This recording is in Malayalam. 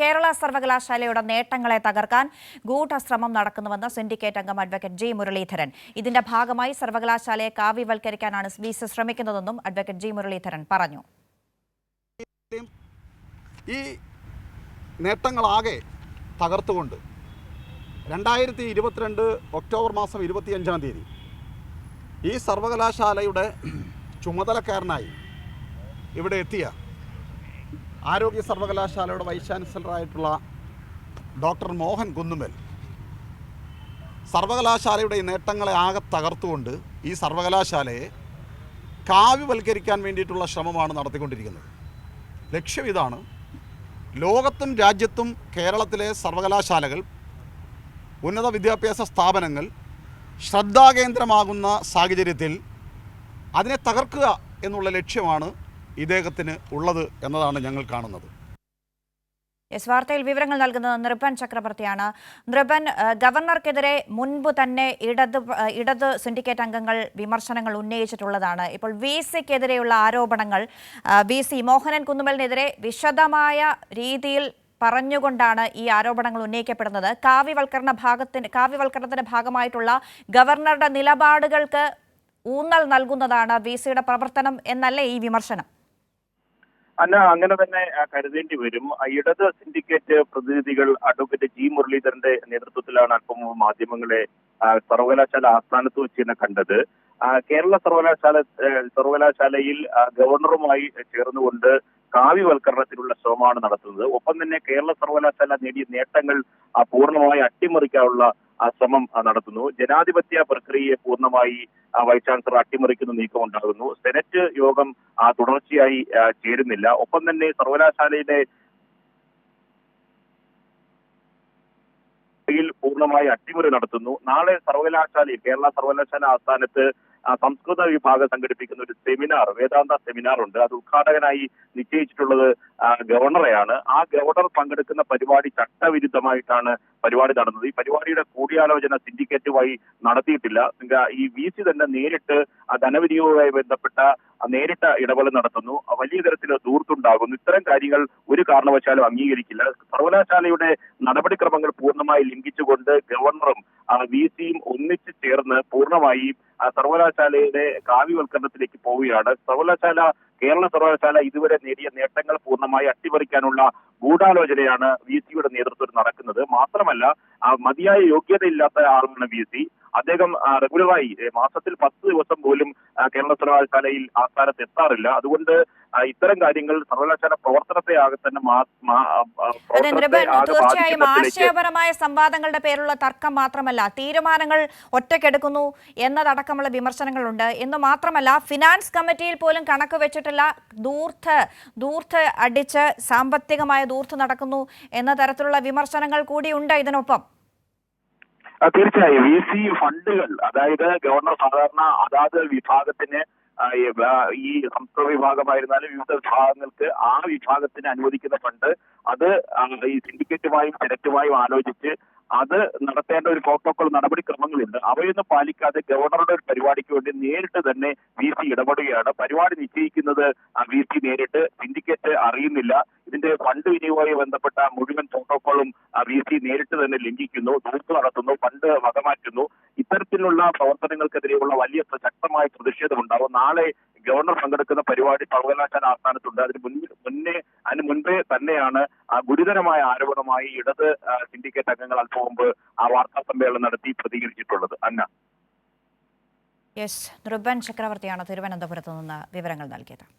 കേരള സർവകലാശാലയുടെ നേട്ടങ്ങളെ തകർക്കാൻ ഗൂഢശ്രമം നടക്കുന്നുവെന്ന് സിൻഡിക്കേറ്റ് അംഗം അഡ്വക്കേറ്റ് ജി മുരളീധരൻ. ഇതിന്റെ ഭാഗമായി സർവകലാശാലയെ കാവ്യവൽക്കരിക്കാനാണ് വി സി ശ്രമിക്കുന്നതെന്നും അഡ്വക്കേറ്റ് ജി മുരളീധരൻ പറഞ്ഞു. ഈ നേട്ടങ്ങളാകെ തകർത്തുകൊണ്ട് രണ്ടായിരത്തി ഇരുപത്തിരണ്ട് ഒക്ടോബർ മാസം ഇരുപത്തിയഞ്ചാം തീയതി ഈ സർവകലാശാലയുടെ ചുമതലക്കാരനായി ഇവിടെ എത്തിയ ആരോഗ്യ സർവകലാശാലയുടെ വൈസ് ചാൻസലറായിട്ടുള്ള ഡോക്ടർ മോഹൻ കുന്നുമൽ സർവകലാശാലയുടെ നേട്ടങ്ങളെ ആകെ തകർത്തുകൊണ്ട് ഈ സർവകലാശാലയെ കാവ്യവൽക്കരിക്കാൻ വേണ്ടിയിട്ടുള്ള ശ്രമമാണ് നടത്തിക്കൊണ്ടിരിക്കുന്നത്. ലക്ഷ്യം ഇതാണ് ലോകത്തും രാജ്യത്തും കേരളത്തിലെ സർവകലാശാലകൾ ഉന്നത വിദ്യാഭ്യാസ സ്ഥാപനങ്ങൾ ശ്രദ്ധാകേന്ദ്രമാകുന്ന സാഹചര്യത്തിൽ അതിനെ തകർക്കുക എന്നുള്ള ലക്ഷ്യമാണ് ഇദ്ദേഹത്തിന് ഉള്ളത് എന്നതാണ് ഞങ്ങൾ കാണുന്നത്. എസ് വാർത്തയിൽ വിവരങ്ങൾ നൽകുന്നത് നൃപൻ ചക്രവർത്തിയാണ്. നൃപൻ ഗവർണർക്കെതിരെ മുൻപ് തന്നെ ഇടത് ഇടത് സിൻഡിക്കേറ്റ് അംഗങ്ങൾ വിമർശനങ്ങൾ ഉന്നയിച്ചിട്ടുള്ളതാണ്. ഇപ്പോൾ വി സിക്കെതിരെയുള്ള ആരോപണങ്ങൾ വി സി മോഹനൻ കുന്നുമലിനെതിരെ വിശദമായ രീതിയിൽ പറഞ്ഞുകൊണ്ടാണ് ഈ ആരോപണങ്ങൾ ഉന്നയിക്കപ്പെടുന്നത്. കാവ്യവൽക്കരണ ഭാഗത്തിന് കാവ്യവൽക്കരണത്തിന്റെ ഭാഗമായിട്ടുള്ള ഗവർണറുടെ നിലപാടുകൾക്ക് ഊന്നൽ നൽകുന്നതാണ് വി സിയുടെ പ്രവർത്തനം എന്നല്ലേ ഈ വിമർശനം? അല്ല അങ്ങനെ തന്നെ കരുതേണ്ടി വരും. ഇടത് സിൻഡിക്കേറ്റ് പ്രതിനിധികൾ അഡ്വക്കേറ്റ് ജി മുരളീധരന്റെ നേതൃത്വത്തിലാണ് അല്പം മാധ്യമങ്ങളെ സർവകലാശാല ആസ്ഥാനത്ത് വെച്ച് തന്നെ കണ്ടത് കേരള സർവകലാശാല സർവകലാശാലയിൽ ഗവർണറുമായി ചേർന്നുകൊണ്ട് കാവ്യവൽക്കരണത്തിനുള്ള ശ്രമമാണ് നടത്തുന്നത്. ഒപ്പം തന്നെ കേരള സർവകലാശാല നേടിയ നേട്ടങ്ങൾ പൂർണമായി അട്ടിമറിക്കാനുള്ള ശ്രമം നടത്തുന്നു. ജനാധിപത്യ പ്രക്രിയയെ പൂർണമായി വൈസ് ചാൻസലർ അട്ടിമറിക്കുന്ന നീക്കം ഉണ്ടാകുന്നു സെനറ്റ് യോഗം തുടർച്ചയായി ചേരുന്നില്ല. ഒപ്പം തന്നെ സർവകലാശാലയുടെ പൂർണമായി അട്ടിമറി നടത്തുന്നു. നാളെ സർവകലാശാലയിൽ കേരള സർവകലാശാല ആസ്ഥാനത്ത് സംസ്കൃത വിഭാഗം സംഘടിപ്പിക്കുന്ന ഒരു സെമിനാർ വേദാന്ത സെമിനാർ ഉണ്ട്. അത് ഉദ്ഘാടകനായി നിശ്ചയിച്ചിട്ടുള്ളത് ഗവർണറെയാണ്. ആ ഗവർണർ പങ്കെടുക്കുന്ന പരിപാടി ചട്ടവിരുദ്ധമായിട്ടാണ് പരിപാടി നടന്നത്. ഈ പരിപാടിയുടെ കൂടിയാലോചന സിൻഡിക്കേറ്റുമായി നടത്തിയിട്ടില്ല. ഇങ്ക- ഈ വി സി തന്നെ നേരിട്ട് ധനവിനിയോഗവുമായി ബന്ധപ്പെട്ട നേരിട്ട ഇടപെടൽ നടത്തുന്നു. വലിയ തരത്തിൽ ദൂർത്തുണ്ടാകുന്നു. ഇത്തരം കാര്യങ്ങൾ ഒരു കാരണവശാലും അംഗീകരിക്കില്ല. സർവകലാശാലയുടെ നടപടിക്രമങ്ങൾ പൂർണമായി ലംഘിച്ചുകൊണ്ട് ഗവർണറും വി സിയും ഒന്നിച്ച് ചേർന്ന് പൂർണമായി ആ, സർവകലാശാലയുടെ കാവ്യവൽക്കരണത്തിലേക്ക് പോവുകയാണ്. സർവകലാശാല കേരള സർവകലാശാല ഇതുവരെ നേടിയ നേട്ടങ്ങൾ പൂർണമായി അട്ടിമറിക്കാനുള്ള ഗൂഢാലോചനയാണ് വി സിയുടെ നേതൃത്വത്തിൽ നടക്കുന്നത്. മാത്രമല്ല ആ, മതിയായ യോഗ്യതയില്ലാത്ത ആളാണ് വി സി. അദ്ദേഹം റെഗുലറായി മാസത്തിൽ പത്ത് ദിവസം പോലും കേരള സർവകലാശാലയിൽ ആസ്ഥാനത്ത് എത്താറില്ല. അതുകൊണ്ട് ആ, ഇത്തരം കാര്യങ്ങൾ സർവകലാശാല പ്രവർത്തനത്തെ ആകെ തന്നെ തീർച്ചയായും ആശയപരമായ സംവാദങ്ങളുടെ പേരുള്ള തർക്കം മാത്രമല്ല തീരുമാനങ്ങൾ ഒറ്റക്കെടുക്കുന്നു എന്നതടക്കമുള്ള വിമർശനങ്ങളുണ്ട്. എന്ന് മാത്രമല്ല ഫിനാൻസ് കമ്മിറ്റിയിൽ പോലും കണക്ക് വെച്ചിട്ടില്ല ദൂർത്ത് ദൂർത്ത് അടിച്ച് സാമ്പത്തികമായ ദൂർത്ത് നടക്കുന്നു എന്ന തരത്തിലുള്ള വിമർശനങ്ങൾ കൂടിയുണ്ട് ഇതിനൊപ്പം. തീർച്ചയായും. വി സി ഫണ്ടുകൾ അതായത് ഗവർണർ സാധാരണ അതാത് വിഭാഗത്തിന് ഈ സംസ്കൃത വിഭാഗമായിരുന്നാലും വിവിധ വിഭാഗങ്ങൾക്ക് ആ വിഭാഗത്തിന് അനുവദിക്കുന്ന ഫണ്ട് അത് ഈ സിൻഡിക്കേറ്റുമായും സെനറ്റുമായും ആലോചിച്ച് അത് നടത്തേണ്ട ഒരു പ്രോട്ടോകോൾ നടപടിക്രമങ്ങളുണ്ട്. അവയൊന്നും പാലിക്കാതെ ഗവർണറുടെ ഒരു പരിപാടിക്ക് വേണ്ടി നേരിട്ട് തന്നെ വി സി ഇടപെടുകയാണ്. പരിപാടി നിശ്ചയിക്കുന്നത് വി സി നേരിട്ട് സിൻഡിക്കേറ്റ് അറിയുന്നില്ല. ഇതിന്റെ ഫണ്ട് വിനിയോഗവുമായി ബന്ധപ്പെട്ട മുഴുവൻ പ്രോട്ടോകോളും വി സി നേരിട്ട് തന്നെ ലംഘിക്കുന്നു ദൂർത്ത് നടത്തുന്നു ഫണ്ട് വകമാറ്റുന്നു. ഇത്തരത്തിലുള്ള പ്രവർത്തനങ്ങൾക്കെതിരെയുള്ള വലിയ ശക്തമായ പ്രതിഷേധം ഉണ്ടാവും. നാളെ ഗവർണർ പങ്കെടുക്കുന്ന പരിപാടി സർവകലാശാല ആസ്ഥാനത്തുണ്ട്. അതിന് മുന്നിൽ മുന്നേ അതിന് മുൻപേ തന്നെയാണ് ഗുരുതരമായ ആരോപണമായി ഇടത് സിൻഡിക്കേറ്റ് അംഗങ്ങൾ അല്പം മുമ്പ് ആ വാർത്താ സമ്മേളനം നടത്തി പ്രതികരിച്ചിട്ടുള്ളത്. അന്ന. യെസ്. നൃപൻ ചക്രവർത്തിയാണ് തിരുവനന്തപുരത്ത് നിന്ന് വിവരങ്ങൾ നൽകിയത്.